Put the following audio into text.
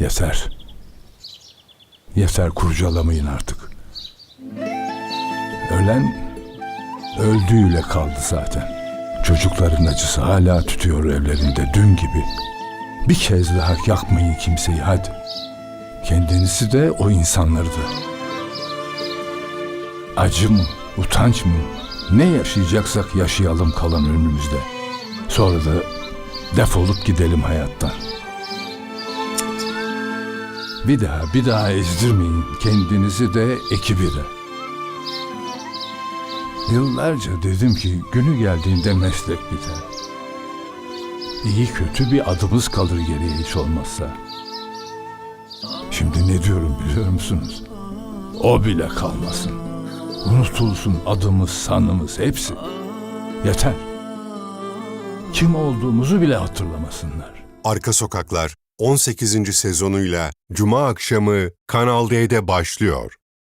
Yeter. Yeter kurcalamayın artık. Ölen öldüğüyle kaldı zaten. Çocukların acısı hala tütüyor evlerinde dün gibi. Bir kez daha yakmayın kimseyi hadi. Kendinizi de o insanları da. Acı mı, utanç mı? Ne yaşayacaksak yaşayalım kalan önümüzde. Sonra da defolup gidelim hayattan. Bir daha bir daha ezdirmeyin kendinizi de ekibi de. Yıllarca dedim ki günü geldiğinde meslek biter. İyi kötü bir adımız kalır geriye hiç olmazsa. Şimdi ne diyorum biliyor musunuz? O bile kalmasın. Unutulsun adımız, sanımız hepsi. Yeter. Kim olduğumuzu bile hatırlamasınlar. Arka Sokaklar 18. sezonuyla Cuma akşamı Kanal D'de başlıyor.